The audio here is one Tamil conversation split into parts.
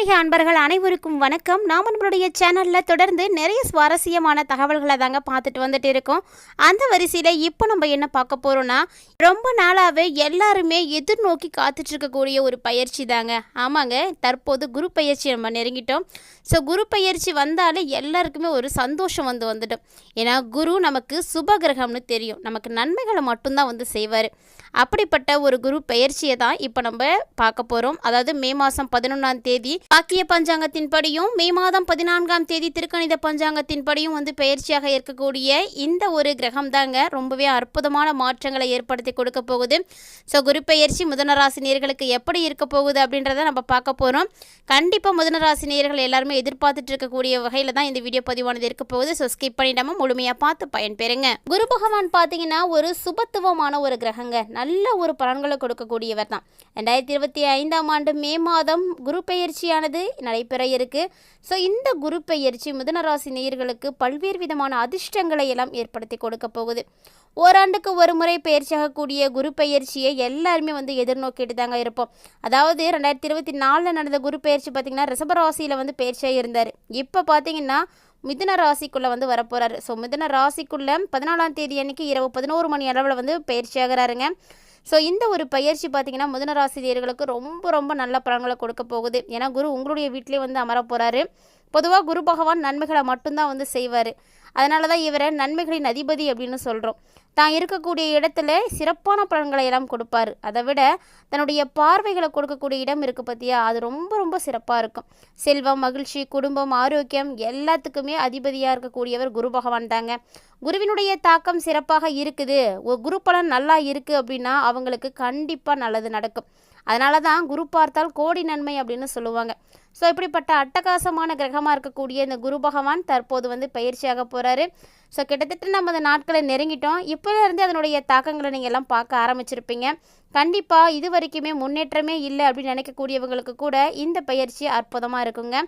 ஆன்மீக அன்பர்கள் அனைவருக்கும் வணக்கம். நாம் நம்மளுடைய சேனலில் தொடர்ந்து நிறைய சுவாரஸ்யமான தகவல்களை தாங்க பார்த்துட்டு வந்துட்டு இருக்கோம். அந்த வரிசையில் இப்போ நம்ம என்ன பார்க்க போகிறோம்னா ரொம்ப நாளாகவே எல்லாருமே எதிர்நோக்கி காத்துட்டு இருக்கக்கூடிய ஒரு பயிற்சி தாங்க. ஆமாங்க தற்போது குரு பயிற்சி நம்ம நெருங்கிட்டோம். ஸோ குரு பயிற்சி வந்தாலே எல்லாருக்குமே ஒரு சந்தோஷம் வந்து வந்துடும். ஏன்னா குரு நமக்கு சுப கிரகம்னு தெரியும். நமக்கு நன்மைகளை மட்டும்தான் வந்து செய்வார். அப்படிப்பட்ட ஒரு குரு பெயர்ச்சியை தான் இப்போ நம்ம பார்க்க போகிறோம் அதாவது மே மாதம் பதினொன்றாம் தேதி பாக்கிய பஞ்சாங்கத்தின் படியும் மே மாதம் பதினான்காம் தேதி திருக்கணித பஞ்சாங்கத்தின் படியும் வந்து பெயர்ச்சியாக இருக்கக்கூடிய இந்த ஒரு கிரகம் தாங்க ரொம்பவே அற்புதமான மாற்றங்களை ஏற்படுத்தி கொடுக்க போகுது. ஸோ குரு பெயர்ச்சி முதனராசி நேர்களுக்கு எப்படி இருக்க போகுது அப்படின்றத நம்ம பார்க்க போகிறோம் கண்டிப்பாக முதனராசி நேர்கள் எல்லாருமே எதிர்பார்த்துட்டு இருக்கக்கூடிய வகையில் தான் இந்த வீடியோ பதிவானது இருக்க போகுது. ஸோ ஸ்கிப் பண்ணிடாம முழுமையாக பார்த்து பயன்பெறுங்க. குரு பகவான் பார்த்தீங்கன்னா ஒரு சுபத்துவமான ஒரு கிரகங்க. நல்ல ஒரு பலன்களை கொடுக்கக்கூடியவர் தான். ரெண்டாயிரத்தி இருபத்தி ஐந்தாம் ஆண்டு மே மாதம் குரு பெயர்ச்சியானது நடைபெற இருக்கு. ஸோ இந்த குரு பெயர்ச்சி மிதுனராசி நேயர்களுக்கு பல்வேறு விதமான அதிர்ஷ்டங்களை எல்லாம் ஏற்படுத்தி கொடுக்க போகுது. ஓராண்டுக்கு ஒரு முறை பயிற்சியாகக்கூடிய குரு பயிற்சியை எல்லாருமே வந்து எதிர்நோக்கிட்டு தாங்க இருப்போம். அதாவது ரெண்டாயிரத்தி இருபத்தி நாலில் நடந்த குரு பெயர்ச்சி பார்த்திங்கன்னா ரிஷபராசியில் வந்து பயிற்சியாக இருந்தார். இப்போ பார்த்தீங்கன்னா மிதுன ராசிக்குள்ளே வந்து வரப்போகிறாரு ஸோ மிதுன ராசிக்குள்ளே பதினாலாம் தேதி அன்னைக்கு இரவு பதினோரு மணி அளவில் வந்து பயிற்சியாகிறாருங்க ஸோ இந்த ஒரு பயிற்சி பார்த்தீங்கன்னா மிதுன ராசிரியர்களுக்கு ரொம்ப ரொம்ப நல்ல பலன்களை கொடுக்க போகுது. ஏன்னா குரு உங்களுடைய வீட்டிலே வந்து அமர போகிறாரு பொதுவாக குரு பகவான் நன்மைகளை மட்டும்தான் வந்து செய்வார். அதனால தான் இவரை நன்மைகளின் அதிபதி அப்படின்னு சொல்கிறோம் தான் இருக்கக்கூடிய இடத்துல சிறப்பான பலன்களை எல்லாம் கொடுப்பார். அதை விட தன்னுடைய பார்வைகளை கொடுக்கக்கூடிய இடம் இருக்குது பார்த்தியா அது ரொம்ப ரொம்ப சிறப்பாக இருக்கும். செல்வம் மகிழ்ச்சி குடும்பம் ஆரோக்கியம் எல்லாத்துக்குமே அதிபதியாக இருக்கக்கூடியவர் குரு பகவான் தாங்க. குருவினுடைய தாக்கம் சிறப்பாக இருக்குது. ஒரு குரு பலன் நல்லா இருக்குது அப்படின்னா அவங்களுக்கு கண்டிப்பாக நல்லது நடக்கும். அதனால தான் குரு பார்த்தால் கோடி நன்மை அப்படின்னு சொல்லுவாங்க. ஸோ இப்படிப்பட்ட அட்டகாசமான கிரகமாக இருக்கக்கூடிய இந்த குரு பகவான் தற்போது வந்து பயிற்சியாக போகிறார் ஸோ கிட்டத்தட்ட நம்ம அந்த நாட்களை நெருங்கிட்டோம். இப்போலேருந்து அதனுடைய தாக்கங்களை நீங்கள் எல்லாம் பார்க்க ஆரம்பிச்சிருப்பீங்க. கண்டிப்பாக இது வரைக்குமே முன்னேற்றமே இல்லை அப்படின்னு நினைக்கக்கூடியவங்களுக்கு கூட இந்த பயிற்சி அற்புதமாக இருக்குங்க.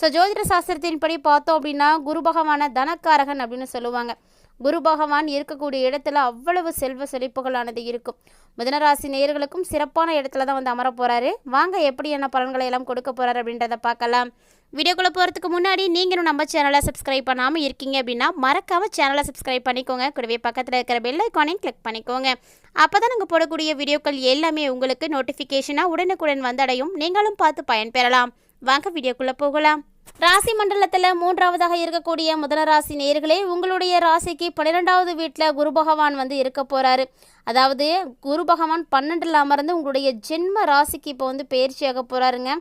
ஸோ ஜோதிட சாஸ்திரத்தின்படி பார்த்தோம் அப்படின்னா குரு பகவான தனக்காரகன் அப்படின்னு சொல்லுவாங்க. குரு பகவான் இருக்கக்கூடிய இடத்துல அவ்வளவு செல்வ செழிப்புகளானது இருக்கும். மிதனராசி நேயர்களுக்கும் சிறப்பான இடத்துல தான் வந்து அமர போகிறாரு வாங்க எப்படி என்ன பலன்களை எல்லாம் கொடுக்க போகிறாரு அப்படின்றத பார்க்கலாம். வீடியோக்குள்ளே போகிறதுக்கு முன்னாடி நீங்களும் நம்ம சேனலை சப்ஸ்கிரைப் பண்ணாமல் இருக்கீங்க அப்படின்னா மறக்காமல் சேனலை சப்ஸ்கிரைப் பண்ணிக்கோங்க. கூடவே பக்கத்தில் இருக்கிற பெல் ஐக்கானையும் கிளிக் பண்ணிக்கோங்க. அப்போ தான் நாங்கள் போடக்கூடிய வீடியோக்கள் எல்லாமே உங்களுக்கு நோட்டிஃபிகேஷனாக உடனுக்குடன் வந்தடையும். நீங்களும் பார்த்து பயன்பெறலாம். வாங்க வீடியோக்குள்ளே போகலாம். ராசி மண்டலத்தில் மூன்றாவதாக இருக்கக்கூடிய முதல ராசி நேர்களே உங்களுடைய ராசிக்கு பன்னிரெண்டாவது வீட்டில் குரு பகவான் வந்து இருக்க போகிறாரு அதாவது குரு பகவான் பன்னெண்டில் அமர்ந்து உங்களுடைய ஜென்ம ராசிக்கு இப்போ வந்து பயிற்சியாக போகிறாருங்க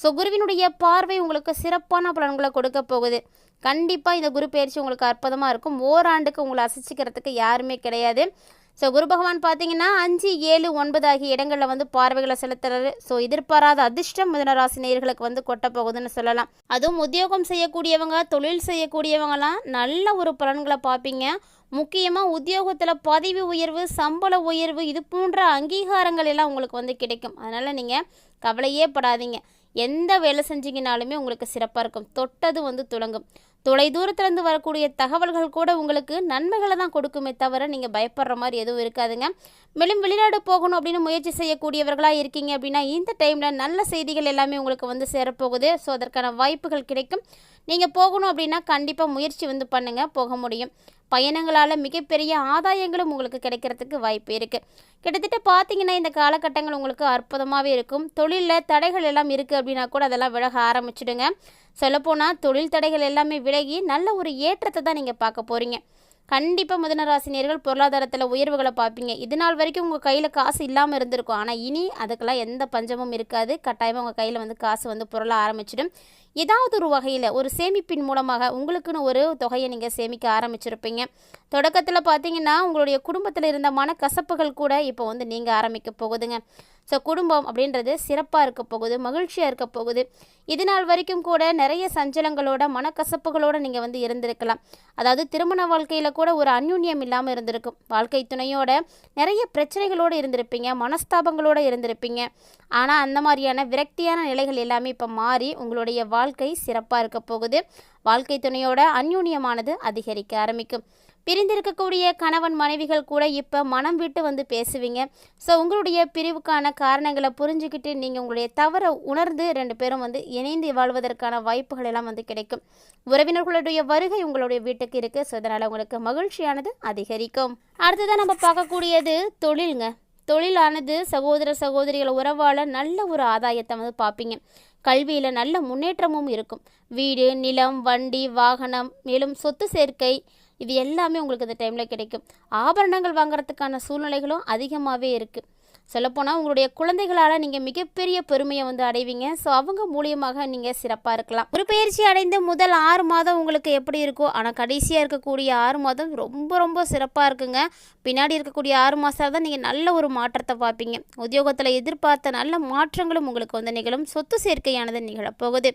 ஸோ குருவினுடைய பார்வை உங்களுக்கு சிறப்பான பலன்களை கொடுக்க போகுது. கண்டிப்பாக இந்த குரு பயிற்சி உங்களுக்கு அற்புதமாக இருக்கும். ஓராண்டுக்கு உங்களை அசைச்சிக்கிறதுக்கு யாருமே கிடையாது. ஸோ குரு பகவான் பார்த்தீங்கன்னா அஞ்சு ஏழு ஒன்பது ஆகிய இடங்களில் வந்து பார்வைகளை செலுத்துறாரு. ஸோ எதிர்பாராத அதிர்ஷ்டம் மிதனராசி நேர்களுக்கு வந்து கொட்ட போகுதுன்னு சொல்லலாம். அதுவும் உத்தியோகம் செய்யக்கூடியவங்க தொழில் செய்யக்கூடியவங்களாம் நல்ல ஒரு பலன்களை பார்ப்பீங்க. முக்கியமாக உத்தியோகத்தில் பதவி உயர்வு சம்பள உயர்வு இது போன்ற அங்கீகாரங்கள் எல்லாம் உங்களுக்கு வந்து கிடைக்கும். அதனால் நீங்கள் கவலையே படாதீங்க. எந்த வேலை செஞ்சீங்கனாலுமே உங்களுக்கு சிறப்பாக இருக்கும். தொட்டது வந்து துளங்கும் தொலை தூரத்துலேருந்து வரக்கூடிய தகவல்கள் கூட உங்களுக்கு நன்மைகளை தான் கொடுக்குமே தவிர நீங்கள் பயப்படுற மாதிரி எதுவும் இருக்காதுங்க. மேலும் வெளிநாடு போகணும் அப்படின்னு முயற்சி செய்யக்கூடியவர்களாக இருக்கீங்க அப்படின்னா இந்த டைமில் நல்ல செய்திகள் எல்லாமே உங்களுக்கு வந்து சேரப்போகுது. ஸோ அதற்கான வாய்ப்புகள் கிடைக்கும். நீங்கள் போகணும் அப்படின்னா கண்டிப்பாக முயற்சி வந்து பண்ணுங்கள் போக முடியும். பயணங்களால் மிகப்பெரிய ஆதாயங்களும் உங்களுக்கு கிடைக்கிறதுக்கு வாய்ப்பு இருக்குது கிட்டத்தட்ட பார்த்தீங்கன்னா இந்த காலகட்டங்கள் உங்களுக்கு அற்புதமாகவே இருக்கும். தொழிலில் தடைகள் எல்லாம் இருக்குது அப்படின்னா கூட அதெல்லாம் விலக ஆரம்பிச்சிடுங்க. சொல்லப்போனால் தொழில் தடைகள் எல்லாமே விலகி நல்ல ஒரு ஏற்றத்தை தான் நீங்கள் பார்க்க போகிறீங்க கண்டிப்பாக முதனராசினியர்கள் பொருளாதாரத்தில் உயர்வுகளை பார்ப்பீங்க. இது நாள் வரைக்கும் உங்கள் கையில் காசு இல்லாமல் இருந்திருக்கும். ஆனால் இனி அதுக்கெல்லாம் எந்த பஞ்சமும் இருக்காது. கட்டாயமாக உங்கள் கையில் வந்து காசு வந்து பொருள ஆரம்பிச்சிடும். ஏதாவது ஒரு வகையில் ஒரு சேமிப்பின் மூலமாக உங்களுக்குன்னு ஒரு தொகையை நீங்கள் சேமிக்க ஆரம்பிச்சிருப்பீங்க. தொடக்கத்தில் பார்த்தீங்கன்னா உங்களுடைய குடும்பத்தில் இருந்த மனக்கசப்புகள் கூட இப்போ வந்து நீங்கள் ஆரம்பிக்க போகுதுங்க. ஸோ குடும்பம் அப்படின்றது சிறப்பாக இருக்க போகுது மகிழ்ச்சியாக இருக்க போகுது. இது நாள் வரைக்கும் கூட நிறைய சஞ்சலங்களோட மனக்கசப்புகளோடு நீங்கள் வந்து இருந்திருக்கலாம். அதாவது திருமண வாழ்க்கையில் கூட ஒரு அந்யுன்யம் இல்லாமல் இருந்திருக்கும். வாழ்க்கை துணையோட நிறைய பிரச்சனைகளோடு இருந்திருப்பீங்க மனஸ்தாபங்களோடு இருந்திருப்பீங்க. ஆனால் அந்த மாதிரியான விரக்தியான நிலைகள் எல்லாமே இப்போ மாறி உங்களுடைய வாழ்க்கை சிறப்பாக இருக்க போகுது. வாழ்க்கை துணையோட அந்யூன்யமானது அதிகரிக்க ஆரம்பிக்கும். பிரிந்திருக்கக்கூடிய கணவன் மனைவிகள் கூட இப்போ மனம் விட்டு வந்து பேசுவீங்க. ஸோ உங்களுடைய பிரிவுக்கான காரணங்களை புரிஞ்சுக்கிட்டு நீங்கள் உங்களுடைய தவறை உணர்ந்து ரெண்டு பேரும் வந்து இணைந்து வாழ்வதற்கான வாய்ப்புகள் எல்லாம் வந்து கிடைக்கும். உறவினர்களுடைய வருகை உங்களுடைய வீட்டுக்கு இருக்குது ஸோ இதனால் உங்களுக்கு மகிழ்ச்சியானது அதிகரிக்கும். அடுத்ததான் நம்ம பார்க்கக்கூடியது தொழிலுங்க. தொழிலானது சகோதர சகோதரிகள் உறவால் நல்ல ஒரு ஆதாயத்தை வந்து பார்ப்பீங்க கல்வியில் நல்ல முன்னேற்றமும் இருக்கும். வீடு நிலம் வண்டி வாகனம் மேலும் சொத்து சேர்க்கை இது எல்லாமே உங்களுக்கு இந்த டைமில் கிடைக்கும். ஆபரணங்கள் வாங்குறதுக்கான சூழ்நிலைகளும் அதிகமாகவே இருக்குது சொல்லப்போனால் உங்களுடைய குழந்தைகளால் நீங்கள் மிகப்பெரிய பெருமையை வந்து அடைவீங்க. ஸோ அவங்க மூலியமாக நீங்கள் சிறப்பாக இருக்கலாம். ஒரு பயிற்சி அடைந்த முதல் ஆறு மாதம் உங்களுக்கு எப்படி இருக்கோ ஆனால் கடைசியாக இருக்கக்கூடிய ஆறு மாதம் ரொம்ப ரொம்ப சிறப்பாக இருக்குங்க. பின்னாடி இருக்கக்கூடிய ஆறு மாதம் தான் நீங்கள் நல்ல ஒரு மாற்றத்தை பார்ப்பீங்க. உத்தியோகத்தில் எதிர்பார்த்த நல்ல மாற்றங்களும் உங்களுக்கு வந்து நிகழும். சொத்து சேர்க்கையானது நிகழப்போகுது.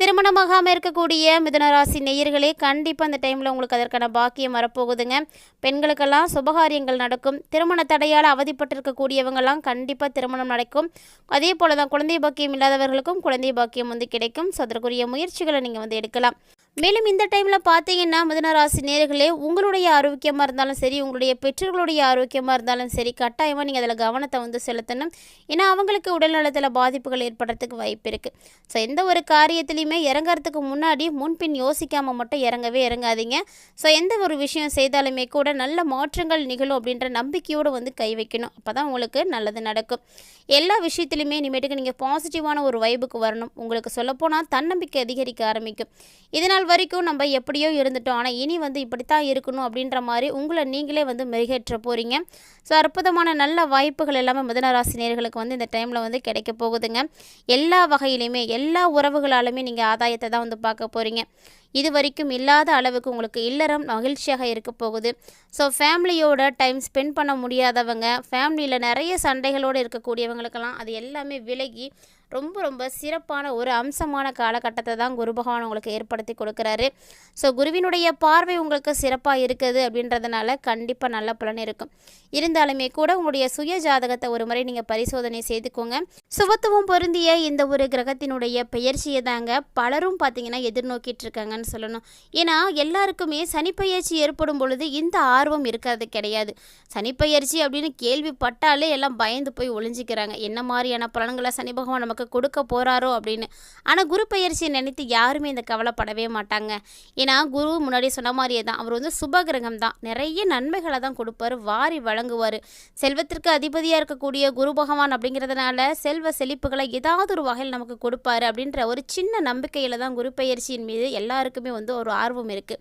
திருமணமாகாமல் இருக்கக்கூடிய மிதனராசி நேயர்களே கண்டிப்பாக அந்த டைமில் உங்களுக்கு அதற்கான பாக்கியம் வரப்போகுதுங்க. பெண்களுக்கெல்லாம் சுபகாரியங்கள் நடக்கும். திருமண தடையால் அவதிப்பட்டிருக்கக்கூடியவங்கெல்லாம் கண்டிப்பாக திருமணம் நடக்கும். அதே போல தான் குழந்தை பாக்கியம் இல்லாதவர்களுக்கும் குழந்தை பாக்கியம் வந்து கிடைக்கும். ஸோ அதற்குரிய முயற்சிகளை நீங்கள் வந்து எடுக்கலாம். மேலும் இந்த டைமில் பார்த்தீங்கன்னா மிதனராசி நேர்களே உங்களுடைய ஆரோக்கியமாக இருந்தாலும் சரி உங்களுடைய பெற்றோர்களுடைய ஆரோக்கியமாக இருந்தாலும் சரி கட்டாயமாக நீங்கள் அதில் கவனத்தை வந்து செலுத்தணும். ஏன்னா அவங்களுக்கு உடல்நலத்தில் பாதிப்புகள் ஏற்படுறதுக்கு வாய்ப்பு இருக்குது ஸோ எந்த ஒரு காரியத்துலையுமே இறங்கிறதுக்கு முன்னாடி முன்பின் யோசிக்காமல் மட்டும் இறங்கவே இறங்காதீங்க. ஸோ எந்த ஒரு விஷயம் செய்தாலுமே கூட நல்ல மாற்றங்கள் நிகழும் அப்படின்ற நம்பிக்கையோடு வந்து கை வைக்கணும். அப்போ தான் உங்களுக்கு நல்லது நடக்கும். எல்லா விஷயத்துலையுமே இனிமேட்டுக்கு நீங்கள் பாசிட்டிவான ஒரு வைபுக்கு வரணும். உங்களுக்கு சொல்லப்போனால் தன்னம்பிக்கை அதிகரிக்க ஆரம்பிக்கும். இதனால் நாள் வரைக்கும் நம்ம எப்படியோ இருந்துட்டோம். ஆனால் இனி வந்து இப்படித்தான் இருக்கணும் அப்படின்ற மாதிரி உங்களை நீங்களே வந்து மெருகேற்ற போகிறீங்க ஸோ அற்புதமான நல்ல வாய்ப்புகள் எல்லாமே மிதனராசி நேர்களுக்கு வந்து இந்த டைமில் வந்து கிடைக்க போகுதுங்க. எல்லா வகையிலையுமே எல்லா உறவுகளாலுமே நீங்கள் ஆதாயத்தை தான் வந்து பார்க்க போகிறீங்க இது வரைக்கும் இல்லாத அளவுக்கு உங்களுக்கு இல்லறம் மகிழ்ச்சியாக இருக்க போகுது. ஸோ ஃபேமிலியோட டைம் ஸ்பெண்ட் பண்ண முடியாதவங்க ஃபேமிலியில் நிறைய சண்டைகளோடு இருக்கக்கூடியவங்களுக்கெல்லாம் அது எல்லாமே விலகி ரொம்ப ரொம்ப சிறப்பான ஒரு அம்சமான காலகட்டத்தை தான் குரு பகவான் உங்களுக்கு ஏற்படுத்தி கொடுக்குறாரு. ஸோ குருவினுடைய பார்வை உங்களுக்கு சிறப்பாக இருக்குது அப்படின்றதுனால கண்டிப்பாக நல்ல பலன் இருக்கும். இருந்தாலுமே கூட உங்களுடைய சுய ஜாதகத்தை ஒரு முறை நீங்கள் பரிசோதனை செய்துக்கோங்க. சுபத்துவம் பொருந்திய இந்த ஒரு கிரகத்தினுடைய பெயர்ச்சியை தாங்க பலரும் பார்த்தீங்கன்னா எதிர்நோக்கிட்டு இருக்காங்க. இருக்காங்கன்னு சொல்லணும். ஏன்னா எல்லாருக்குமே சனிப்பயிற்சி ஏற்படும் பொழுது இந்த ஆர்வம் இருக்கிறது கிடையாது. சனிப்பயிற்சி அப்படின்னு கேள்விப்பட்டாலே எல்லாம் பயந்து போய் ஒளிஞ்சிக்கிறாங்க. என்ன மாதிரியான பலன்களை சனி பகவான் நமக்கு கொடுக்க போகிறாரோ அப்படின்னு. ஆனால் குரு பயிற்சியை நினைத்து யாருமே இந்த கவலைப்படவே மாட்டாங்க. ஏன்னா குரு முன்னாடி சொன்ன மாதிரியே தான். அவர் வந்து சுபகிரகம் தான். நிறைய நன்மைகளை தான் கொடுப்பாரு. வாரி வழங்குவார். செல்வத்திற்கு அதிபதியாக இருக்கக்கூடிய குரு பகவான் அப்படிங்கிறதுனால செல்வ செழிப்புகளை ஏதாவது ஒரு வகையில் நமக்கு கொடுப்பாரு அப்படின்ற ஒரு சின்ன நம்பிக்கையில் தான் குரு பயிற்சியின் மீது எல்லாருக்கும் வந்து ஒரு ஆர்வம் இருக்குது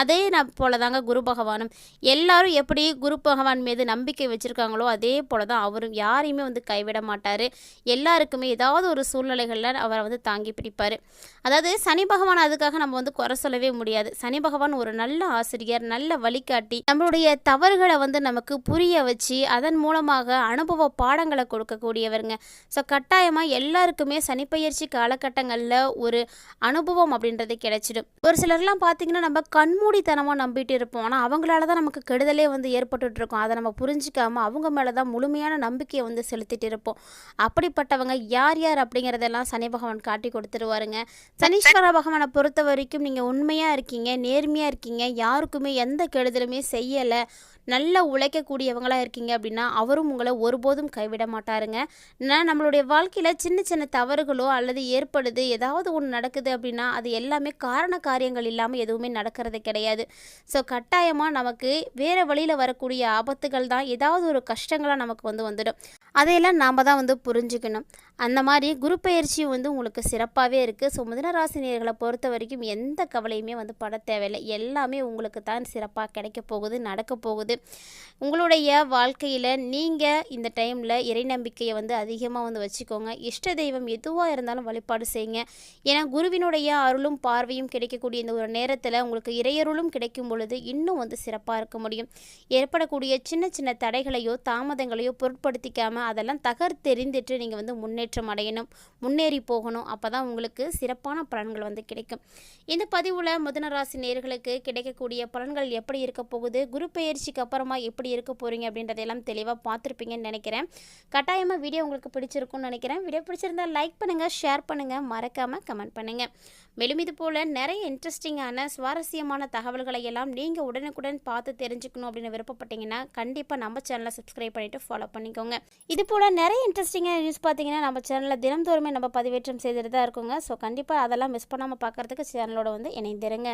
அதே நான் போல தாங்க குரு பகவானும். எல்லாரும் எப்படி குரு பகவான் மீது நம்பிக்கை வச்சுருக்காங்களோ அதே போல தான் அவரும் யாரையுமே வந்து கைவிட மாட்டார். எல்லாருக்குமே ஏதாவது ஒரு சூழ்நிலைகளில் அவரை வந்து தாங்கி பிடிப்பார். அதாவது சனி பகவான் அதுக்காக நம்ம வந்து குறை சொல்லவே முடியாது. சனி பகவான் ஒரு நல்ல ஆசிரியர் நல்ல வழிகாட்டி. நம்மளுடைய தவறுகளை வந்து நமக்கு புரிய வச்சு அதன் மூலமாக அனுபவ பாடங்களை கொடுக்கக்கூடியவருங்க. ஸோ கட்டாயமாக எல்லாருக்குமே சனிப்பயிற்சி காலகட்டங்களில் ஒரு அனுபவம் அப்படின்றது கிடைச்சிடும். ஒரு சிலர்லாம் பார்த்தீங்கன்னா நம்ம கண் கண்மூடித்தனமாக நம்பிட்டு இருப்போம். ஆனால் அவங்களால தான் நமக்கு கெடுதலே வந்து ஏற்பட்டுட்டுருக்கும். அதை நம்ம புரிஞ்சிக்காமல் அவங்க மேலே தான் முழுமையான நம்பிக்கையை வந்து செலுத்திட்டு இருப்போம். அப்படிப்பட்டவங்க யார் யார் அப்படிங்கிறதெல்லாம் சனி பகவான் காட்டி கொடுத்துருவாருங்க. சனீஸ்வர பகவானை பொறுத்த வரைக்கும் நீங்கள் உண்மையாக இருக்கீங்க நேர்மையாக இருக்கீங்க. யாருக்குமே எந்த கெடுதலுமே செய்யலை. நல்லா உழைக்கக்கூடியவங்களாக இருக்கீங்க அப்படின்னா அவரும் உங்களை ஒருபோதும் கைவிட மாட்டாருங்க. நான் நம்மளுடைய வாழ்க்கையில் சின்ன சின்ன தவறுகளோ அல்லது ஏற்படுது ஏதாவது ஒன்று நடக்குது அப்படின்னா அது எல்லாமே காரண காரியங்கள் இல்லாமல் எதுவுமே நடக்கிறது கிடையாது. ஸோ கட்டாயமாக நமக்கு வேறு வழியில் வரக்கூடிய ஆபத்துகள் தான் ஏதாவது ஒரு கஷ்டங்களாக நமக்கு வந்து வந்துடும். அதையெல்லாம் நாம் தான் வந்து புரிஞ்சுக்கணும். அந்த மாதிரி குரு பயிற்சி வந்து உங்களுக்கு சிறப்பாகவே இருக்குது ஸோ மிதனராசினியர்களை பொறுத்த வரைக்கும் எந்த கவலையுமே வந்து பட தேவையில்லை. எல்லாமே உங்களுக்கு தான் சிறப்பாக கிடைக்க போகுது நடக்க போகுது. உங்களுடைய வாழ்க்கையில் நீங்கள் இந்த டைமில் இறை நம்பிக்கையை வந்து அதிகமாக வந்து வச்சுக்கோங்க. இஷ்ட தெய்வம் எதுவாக இருந்தாலும் வழிபாடு செய்யுங்க. ஏன்னா குருவினுடைய அருளும் பார்வையும் கிடைக்கக்கூடிய இந்த ஒரு நேரத்தில் உங்களுக்கு இறையருளும் கிடைக்கும் பொழுது இன்னும் வந்து சிறப்பாக இருக்க முடியும். ஏற்படக்கூடிய சின்ன சின்ன தடைகளையோ தாமதங்களையோ பொருட்படுத்திக்காமல் அதெல்லாம் தகர்த்தெறிந்துட்டு நீங்கள் வந்து முன்னேற்றம் அடையணும் முன்னேறி போகணும். அப்போ தான் உங்களுக்கு சிறப்பான பலன்கள் வந்து கிடைக்கும். இந்த பதிவில் முதனராசி நேர்களுக்கு கிடைக்கக்கூடிய பலன்கள் எப்படி இருக்க போகுது? குரு பயிற்சிக்கு இதுக்கப்புறமா எப்படி இருக்க போகிறீங்க அப்படின்றதையெல்லாம் தெளிவாக பார்த்துருப்பீங்கன்னு நினைக்கிறேன். கட்டாயமாக வீடியோ உங்களுக்கு பிடிச்சிருக்கும்னு நினைக்கிறேன். வீடியோ பிடிச்சிருந்தால் லைக் பண்ணுங்கள் ஷேர் பண்ணுங்கள் மறக்காமல் கமெண்ட் பண்ணுங்கள் மேலும் இது போல் நிறைய இன்ட்ரெஸ்டிங்கான சுவாரஸ்யமான தகவல்களை எல்லாம் நீங்கள் உடனுக்குடன் பார்த்து தெரிஞ்சுக்கணும் அப்படின்னு விருப்பப்பட்டீங்கன்னா கண்டிப்பாக நம்ம சேனலை சப்ஸ்கிரைப் பண்ணிவிட்டு ஃபாலோ பண்ணிக்கோங்க. இது போல் நிறைய இன்ட்ரெஸ்டிங்கான நியூஸ் பார்த்தீங்கன்னா நம்ம சேனலில் தினந்தோறுமே நம்ம பதிவேற்றம் செய்துட்டு தான் இருக்கோங்க. ஸோ கண்டிப்பாக அதெல்லாம் மிஸ் பண்ணாமல் பார்க்குறதுக்கு சேனலோட வந்து இணைந்திருங்க.